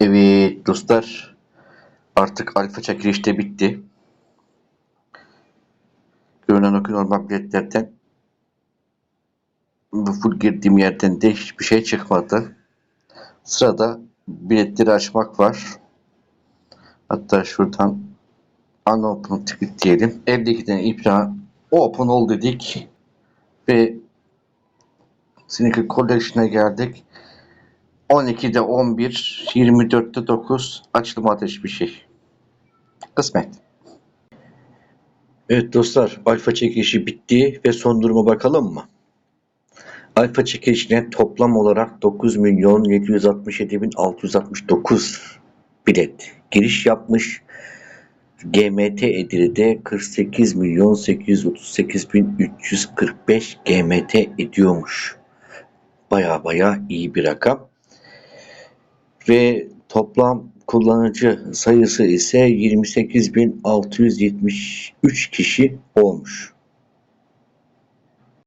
Evet dostlar artık alfa çekiliş de bitti. Görünen o ki normal biletlerden bu full girdiğim yerden de hiçbir şey çıkmadı. Sırada biletleri açmak var. Hatta şuradan unopen ticket diyelim. 52'den iptal open ol dedik ve Sneaker Collection'a geldik. 12'de 11, 24'te 9 açılım ateş bir şey. Kısmet. Evet dostlar, alfa çekilişi bitti ve son duruma bakalım mı? Alfa çekilişine toplam olarak 9 milyon 767 bin 669 bilet giriş yapmış. GMT Edirne'de 48 milyon 838 bin 345 GMT ediyormuş. Baya baya iyi bir rakam. Ve toplam kullanıcı sayısı ise 28.673 kişi olmuş.